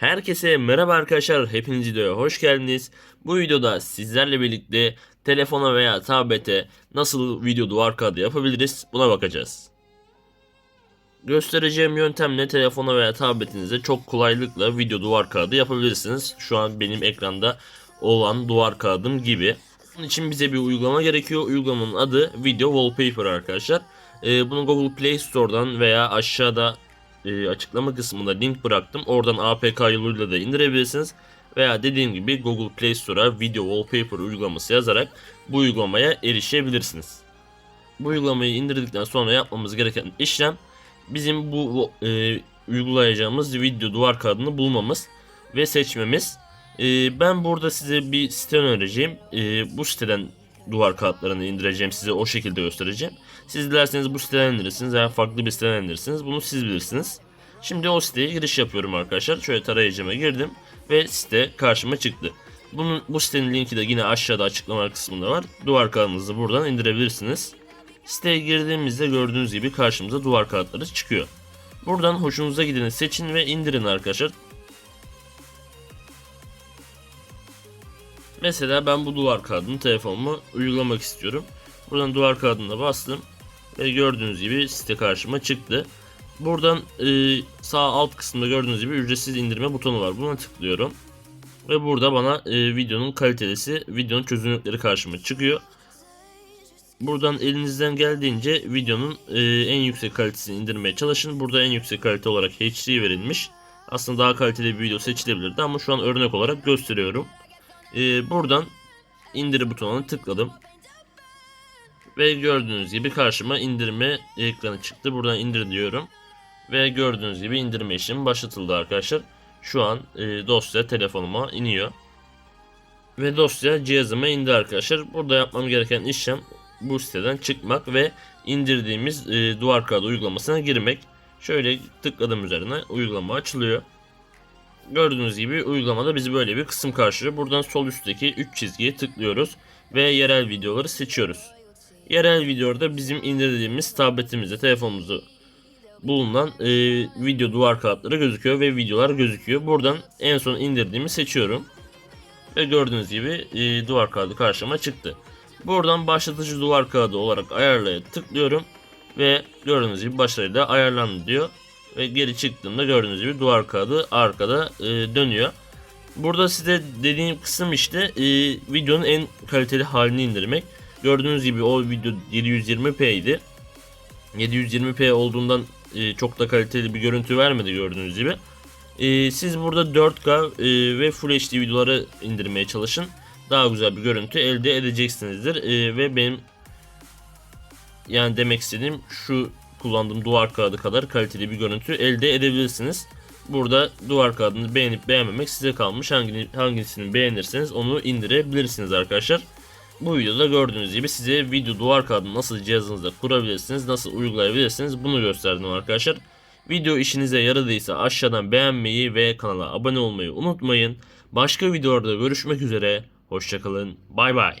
Herkese merhaba arkadaşlar. Hepiniz videoya hoş geldiniz. Bu videoda sizlerle birlikte telefona veya tablete nasıl video duvar kağıdı yapabiliriz buna bakacağız. Göstereceğim yöntemle telefona veya tabletinize çok kolaylıkla video duvar kağıdı yapabilirsiniz. Şu an benim ekranda olan duvar kağıdım gibi. Bunun için bize bir uygulama gerekiyor. Uygulamanın adı Video Wallpaper arkadaşlar. Ee, bunu Google Play Store'dan veya aşağıda e, açıklama kısmında link bıraktım. Oradan APK yoluyla da indirebilirsiniz. Veya dediğim gibi Google Play Store'a Video Wallpaper uygulaması yazarak bu uygulamaya erişebilirsiniz. Bu uygulamayı indirdikten sonra yapmamız gereken işlem bizim bu e, uygulayacağımız video duvar kağıdını bulmamız ve seçmemiz. E, ben burada size bir site önereceğim. E, bu siteden duvar kağıtlarını indireceğim. Size o şekilde göstereceğim. Siz dilerseniz bu siteden indirirsiniz veya farklı bir siteden indirirsiniz. Bunu siz bilirsiniz. Şimdi o siteye giriş yapıyorum arkadaşlar. Şöyle tarayıcıma girdim ve site karşıma çıktı. Bunun bu sitenin linki de yine aşağıda açıklama kısmında var. Duvar kağıdınızı buradan indirebilirsiniz. Siteye girdiğimizde gördüğünüz gibi karşımıza duvar kağıtları çıkıyor. Buradan hoşunuza gideni seçin ve indirin arkadaşlar. Mesela ben bu duvar kağıdını telefonuma uygulamak istiyorum. Buradan duvar kağıdına bastım ve gördüğünüz gibi site karşıma çıktı. Buradan e, sağ alt kısımda gördüğünüz gibi ücretsiz indirme butonu var. Buna tıklıyorum. Ve burada bana e, videonun kalitesi, videonun çözünürlükleri karşıma çıkıyor. Buradan elinizden geldiğince videonun e, en yüksek kalitesini indirmeye çalışın. Burada en yüksek kalite olarak HD verilmiş. Aslında daha kaliteli bir video seçilebilirdi ama şu an örnek olarak gösteriyorum. E, buradan indir butonuna tıkladım. Ve gördüğünüz gibi karşıma indirme ekranı çıktı. Buradan indir diyorum. Ve gördüğünüz gibi indirme işlemi başlatıldı arkadaşlar. Şu an e, dosya telefonuma iniyor. Ve dosya cihazıma indi arkadaşlar. Burada yapmam gereken işlem bu siteden çıkmak ve indirdiğimiz e, duvar kağıdı uygulamasına girmek. Şöyle tıkladım üzerine uygulama açılıyor. Gördüğünüz gibi uygulamada bizi böyle bir kısım karşılıyor. Buradan sol üstteki 3 çizgiye tıklıyoruz ve yerel videoları seçiyoruz. Yerel videoda bizim indirdiğimiz tabletimizde, telefonumuzu bulunan e, video duvar kağıtları gözüküyor ve videolar gözüküyor. Buradan en son indirdiğimi seçiyorum. Ve gördüğünüz gibi e, duvar kağıdı karşıma çıktı. Buradan başlatıcı duvar kağıdı olarak ayarlaya tıklıyorum. Ve gördüğünüz gibi başarıyla ayarlandı diyor. Ve geri çıktığımda gördüğünüz gibi duvar kağıdı arkada e, dönüyor. Burada size dediğim kısım işte e, videonun en kaliteli halini indirmek. Gördüğünüz gibi o video 720p idi. 720p olduğundan e, çok da kaliteli bir görüntü vermedi gördüğünüz gibi. E, siz burada 4K e, ve Full HD videoları indirmeye çalışın. Daha güzel bir görüntü elde edeceksinizdir. E, ve benim yani demek istediğim şu kullandığım duvar kağıdı kadar kaliteli bir görüntü elde edebilirsiniz. Burada duvar kağıdını beğenip beğenmemek size kalmış. Hangi, hangisini beğenirseniz onu indirebilirsiniz arkadaşlar. Bu videoda gördüğünüz gibi size video duvar kağıdını nasıl cihazınızda kurabilirsiniz, nasıl uygulayabilirsiniz bunu gösterdim arkadaşlar. Video işinize yaradıysa aşağıdan beğenmeyi ve kanala abone olmayı unutmayın. Başka videolarda görüşmek üzere. Hoşçakalın. Bay bay.